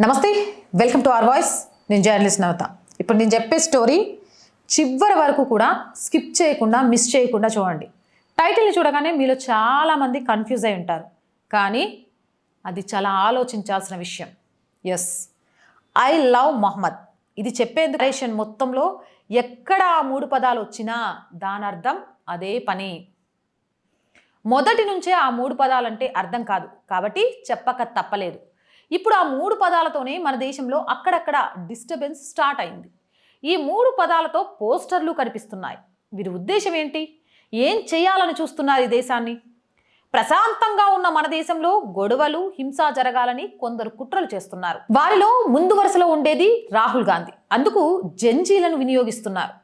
నమస్తే welcome to R voice. నేను journalist నవత. ఇప్పుడు నేను చెప్పే స్టోరీ చివరి వరకు కూడా స్కిప్ చేయకుండా మిస్ చేయకుండా చూడండి. టైటిల్ని చూడగానే మీలో చాలామంది కన్ఫ్యూజ్ అయి ఉంటారు. కానీ అది చాలా ఆలోచించాల్సిన విషయం. ఎస్ ఐ లవ్ మొహమ్మద్ ఇది చెప్పేందుకు రేషన్ మొత్తంలో ఎక్కడ ఆ మూడు పదాలు వచ్చినా దాని అర్థం అదే పని. మొదటి నుంచే ఆ మూడు పదాలంటే అర్థం కాదు. కాబట్టి చెప్పక తప్పలేదు. ఇప్పుడు ఆ మూడు పదాలతోనే మన దేశంలో అక్కడక్కడ డిస్టర్బెన్స్ స్టార్ట్ అయింది. ఈ మూడు పదాలతో పోస్టర్లు కనిపిస్తున్నాయి. వీరి ఉద్దేశం ఏంటి? ఏం చేయాలని చూస్తున్నారు ఈ దేశాన్ని? ప్రశాంతంగా ఉన్న మన దేశంలో గొడవలు హింస జరగాలని కొందరు కుట్రలు చేస్తున్నారు. వారిలో ముందు వరుసలో ఉండేది రాహుల్ గాంధీ. అందుకు జంజీలను వినియోగిస్తున్నారు.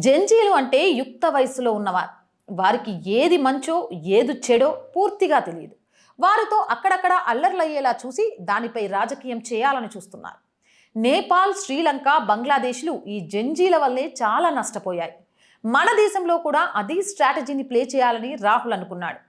జంజీలు అంటే యుక్త వయసులో ఉన్నవారు. వారికి ఏది మంచో ఏది చెడో పూర్తిగా తెలియదు. వారితో అక్కడక్కడ అల్లర్లయ్యేలా చూసి దానిపై రాజకీయం చేయాలని చూస్తున్నారు. నేపాల్ శ్రీలంక బంగ్లాదేశ్లు ఈ జంజీల వల్లే చాలా నష్టపోయాయి. మన దేశంలో కూడా అదే స్ట్రాటజీని ప్లే చేయాలని రాహుల్ అనుకున్నాడు.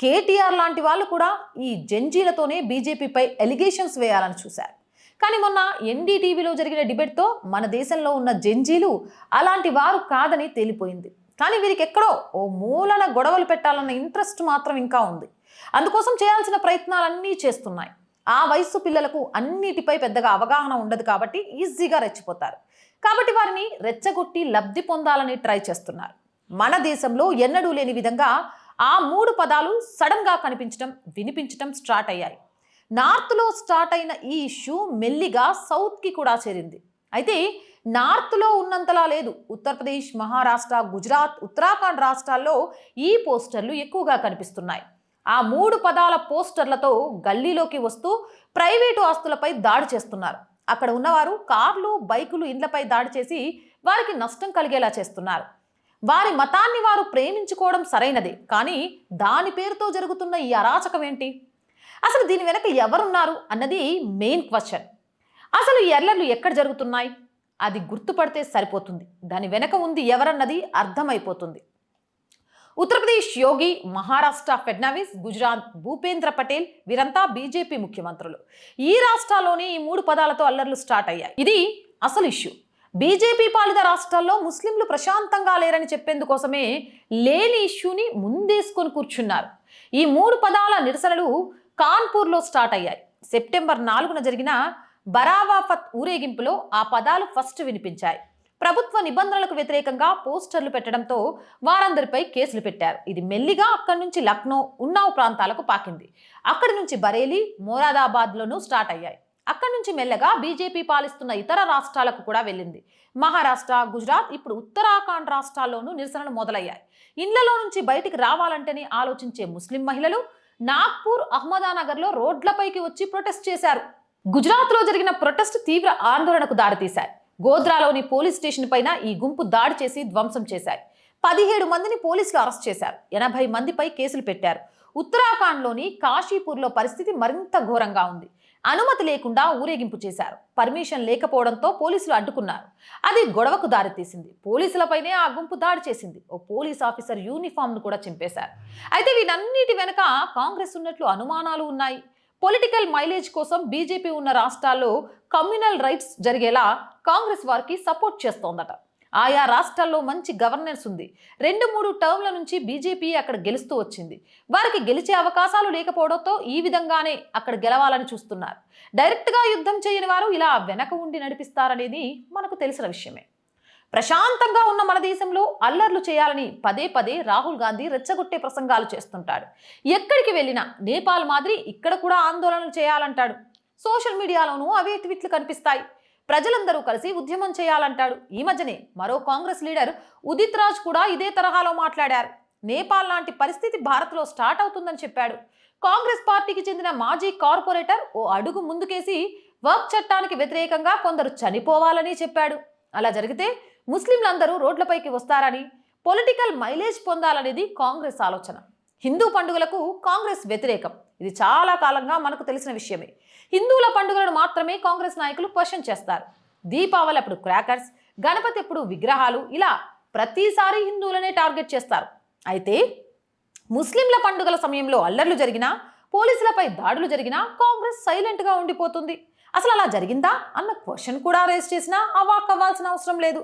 కేటీఆర్ లాంటి వాళ్ళు కూడా ఈ జంజీలతోనే బీజేపీపై ఎలిగేషన్స్ వేయాలని చూశారు. కానీ మొన్న ఎన్డీటీవీలో జరిగిన డిబేట్తో మన దేశంలో ఉన్న జంజీలు అలాంటి వారు కాదని తేలిపోయింది. కానీ వీరికి ఎక్కడో ఓ మూలన గొడవలు పెట్టాలన్న ఇంట్రెస్ట్ మాత్రం ఇంకా ఉంది. అందుకోసం చేయాల్సిన ప్రయత్నాలన్నీ చేస్తున్నాయి. ఆ వయస్సు పిల్లలకు అన్నిటిపై పెద్దగా అవగాహన ఉండదు కాబట్టి ఈజీగా రెచ్చిపోతారు. కాబట్టి వారిని రెచ్చగొట్టి లబ్ధి పొందాలని ట్రై చేస్తున్నారు. మన దేశంలో ఎన్నడూ లేని విధంగా ఆ మూడు పదాలు సడన్గా కనిపించడం వినిపించడం స్టార్ట్ అయ్యాయి. నార్త్లో స్టార్ట్ అయిన ఈ ఇష్యూ మెల్లిగా సౌత్కి కూడా చేరింది. అయితే నార్త్లో ఉన్నంతలా లేదు. ఉత్తరప్రదేశ్ మహారాష్ట్ర గుజరాత్ ఉత్తరాఖండ్ రాష్ట్రాల్లో ఈ పోస్టర్లు ఎక్కువగా కనిపిస్తున్నాయి. ఆ మూడు పదాల పోస్టర్లతో గల్లీలోకి వస్తూ ప్రైవేటు ఆస్తులపై దాడి చేస్తున్నారు. అక్కడ ఉన్నవారు కార్లు బైకులు ఇండ్లపై దాడి చేసి వారికి నష్టం కలిగేలా చేస్తున్నారు. వారి మతాన్ని వారు ప్రేమించుకోవడం సరైనదే కానీ దాని పేరుతో జరుగుతున్న ఈ అరాచకం ఏంటి? అసలు దీని వెనక ఎవరున్నారు అన్నది మెయిన్ క్వశ్చన్. అసలు ఈ ఎర్లర్లు ఎక్కడ జరుగుతున్నాయి? అది గుర్తుపడితే సరిపోతుంది. దాని వెనక ఉంది ఎవరన్నది అర్థమైపోతుంది. ఉత్తరప్రదేశ్ యోగి మహారాష్ట్ర ఫెడ్నవీస్ గుజరాత్ భూపేంద్ర పటేల్ వీరంతా బీజేపీ ముఖ్యమంత్రులు. ఈ రాష్ట్రాల్లోనే ఈ మూడు పదాలతో అల్లర్లు స్టార్ట్ అయ్యాయి. ఇది అసలు ఇష్యూ. బీజేపీ పాలిత రాష్ట్రాల్లో ముస్లింలు ప్రశాంతంగా లేరని చెప్పేందుకోసమే లేని ఇష్యూని ముందేసుకొని కూర్చున్నారు. ఈ మూడు పదాల నిరసనలు కాన్పూర్లో స్టార్ట్ అయ్యాయి. సెప్టెంబర్ నాలుగున జరిగిన బరావాఫత్ ఊరేగింపులో ఆ పదాలు ఫస్ట్ వినిపించాయి. ప్రభుత్వ నిబంధనలకు వ్యతిరేకంగా పోస్టర్లు పెట్టడంతో వారందరిపై కేసులు పెట్టారు. ఇది మెల్లిగా అక్కడి నుంచి లక్నో ఉన్నావ్ ప్రాంతాలకు పాకింది. అక్కడి నుంచి బరేలీ మోరాదాబాద్లోనూ స్టార్ట్ అయ్యాయి. అక్కడి నుంచి మెల్లగా బీజేపీ పాలిస్తున్న ఇతర రాష్ట్రాలకు కూడా వెళ్ళింది. మహారాష్ట్ర గుజరాత్ ఇప్పుడు ఉత్తరాఖండ్ రాష్ట్రాల్లోనూ నిరసనలు మొదలయ్యాయి. ఇండ్లలో నుంచి బయటికి రావాలంటేనే ఆలోచించే ముస్లిం మహిళలు నాగ్పూర్ అహ్మదానగర్లో రోడ్లపైకి వచ్చి ప్రొటెస్ట్ చేశారు. గుజరాత్లో జరిగిన ప్రొటెస్ట్ తీవ్ర ఆందోళనకు దారితీశాయి. గోద్రాలోని పోలీస్ స్టేషన్ పైన ఈ గుంపు దాడి చేసి ధ్వంసం చేశాయి. పదిహేడు మందిని పోలీసులు అరెస్ట్ చేశారు. ఎనభై మందిపై కేసులు పెట్టారు. ఉత్తరాఖండ్లోని కాశీపూర్లో పరిస్థితి మరింత ఘోరంగా ఉంది. అనుమతి లేకుండా ఊరేగింపు చేశారు. పర్మిషన్ లేకపోవడంతో పోలీసులు అడ్డుకున్నారు. అది గొడవకు దారితీసింది. పోలీసులపైనే ఆ గుంపు దాడి చేసింది. ఓ పోలీస్ ఆఫీసర్ యూనిఫామ్ను కూడా చింపేశారు. అయితే వీటన్నిటి వెనక కాంగ్రెస్ ఉన్నట్లు అనుమానాలు ఉన్నాయి. పొలిటికల్ మైలేజ్ కోసం బీజేపీ ఉన్న రాష్ట్రాల్లో కమ్యూనల్ రైట్స్ జరిగేలా కాంగ్రెస్ వారికి సపోర్ట్ చేస్తోందట. ఆయా రాష్ట్రాల్లో మంచి గవర్నెన్స్ ఉంది. రెండు మూడు టర్మ్ల నుంచి బీజేపీ అక్కడ గెలుస్తూ వచ్చింది. వారికి గెలిచే అవకాశాలు లేకపోవడంతో ఈ విధంగానే అక్కడ గెలవాలని చూస్తున్నారు. డైరెక్ట్గా యుద్ధం చేయని వారు ఇలా వెనక ఉండి నడిపిస్తారనేది మనకు తెలిసిన విషయమే. ప్రశాంతంగా ఉన్న మన దేశంలో అల్లర్లు చేయాలని పదే పదే రాహుల్ గాంధీ రెచ్చగొట్టే ప్రసంగాలు చేస్తుంటాడు. ఎక్కడికి వెళ్ళినా నేపాల్ మాదిరి ఇక్కడ కూడా ఆందోళనలు చేయాలంటాడు. సోషల్ మీడియాలోనూ అవే ట్వీట్లు కనిపిస్తాయి. ప్రజలందరూ కలిసి ఉద్యమం చేయాలంటాడు. ఈ మధ్యనే మరో కాంగ్రెస్ లీడర్ ఉదిత్ రాజ్ కూడా ఇదే తరహాలో మాట్లాడారు. నేపాల్ లాంటి పరిస్థితి భారత్లో స్టార్ట్ అవుతుందని చెప్పాడు. కాంగ్రెస్ పార్టీకి చెందిన మాజీ కార్పొరేటర్ ఓ అడుగు ముందుకేసి వర్క్ చట్టానికి వ్యతిరేకంగా కొందరు చనిపోవాలని చెప్పాడు. అలా జరిగితే ముస్లింలందరూ రోడ్లపైకి వస్తారని పొలిటికల్ మైలేజ్ పొందాలనేది కాంగ్రెస్ ఆలోచన. హిందూ పండుగలకు కాంగ్రెస్ వ్యతిరేకం. ఇది చాలా కాలంగా మనకు తెలిసిన విషయమే. హిందువుల పండుగలను మాత్రమే కాంగ్రెస్ నాయకులు క్వశ్చన్ చేస్తారు. దీపావళి అప్పుడు క్రాకర్స్ గణపతి ఎప్పుడు విగ్రహాలు ఇలా ప్రతిసారి హిందువులనే టార్గెట్ చేస్తారు. అయితే ముస్లింల పండుగల సమయంలో అల్లర్లు జరిగినా పోలీసులపై దాడులు జరిగినా కాంగ్రెస్ సైలెంట్గా ఉండిపోతుంది. అసలు అలా జరిగిందా? అన్న క్వశ్చన్ కూడా రేస్ చేసినా అవాక్ అవ్వాల్సిన అవసరం లేదు.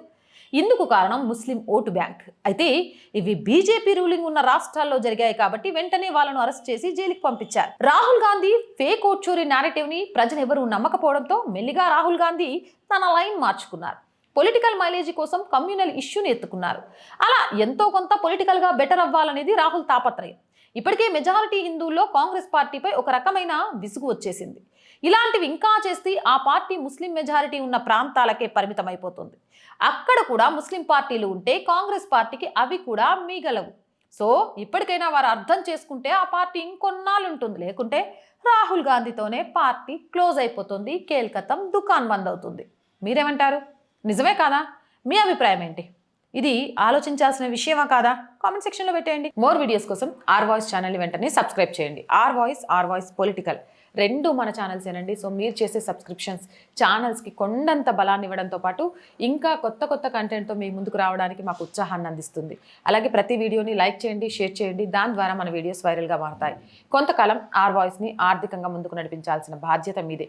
ఇందుకు కారణం ముస్లిం ఓటు బ్యాంక్. అయితే ఇవి బీజేపీ రూలింగ్ ఉన్న రాష్ట్రాల్లో జరిగాయి కాబట్టి వెంటనే వాళ్ళను అరెస్ట్ చేసి జైలుకి పంపించారు. రాహుల్ గాంధీ ఫేక్ ఓట్ చోరీ ని ప్రజలు ఎవరూ నమ్మకపోవడంతో మెల్లిగా రాహుల్ గాంధీ తన లైన్ మార్చుకున్నారు. పొలిటికల్ మైలేజీ కోసం కమ్యూనల్ ఇష్యూని ఎత్తుకున్నారు. అలా ఎంతో కొంత పొలిటికల్గా బెటర్ అవ్వాలనేది రాహుల్ తాపత్రయం. ఇప్పటికే మెజారిటీ హిందువుల్లో కాంగ్రెస్ పార్టీపై ఒక రకమైన విసుగు వచ్చేసింది. ఇలాంటివి ఇంకా చేస్తే ఆ పార్టీ ముస్లిం మెజారిటీ ఉన్న ప్రాంతాలకే పరిమితం అయిపోతుంది అక్కడ కూడా ముస్లిం పార్టీలు ఉంటే కాంగ్రెస్ పార్టీకి అవి కూడా మిగలవు. సో ఇప్పటికైనా వారు అర్థం చేసుకుంటే ఆ పార్టీ ఇంకొన్నాళ్ళు ఉంటుంది. లేకుంటే రాహుల్ గాంధీతోనే పార్టీ క్లోజ్ అయిపోతుంది. కేల్కతం దుకాన్ బంద్ అవుతుంది. మీరేమంటారు? నిజమే కాదా? మీ అభిప్రాయం ఏంటి? ఇది ఆలోచించాల్సిన విషయమా కాదా? కామెంట్ సెక్షన్లో పెట్టేయండి. మోర్ వీడియోస్ కోసం ఆర్ వాయిస్ ఛానల్ని వెంటనే సబ్స్క్రైబ్ చేయండి. R voice R voice political. రెండు మన ఛానల్స్ ఏనండి. సో మీరు చేసే సబ్స్క్రిప్షన్స్ ఛానల్స్కి కొండంత బలాన్ని ఇవ్వడంతో పాటు ఇంకా కొత్త కొత్త కంటెంట్తో మీ ముందుకు రావడానికి మాకు ఉత్సాహాన్ని అందిస్తుంది. అలాగే ప్రతి వీడియోని లైక్ చేయండి షేర్ చేయండి. దాని ద్వారా మన వీడియోస్ వైరల్గా మారుతాయి. కొంతకాలం ఆర్ వాయిస్ని ఆర్థికంగా ముందుకు నడిపించాల్సిన బాధ్యత మీదే.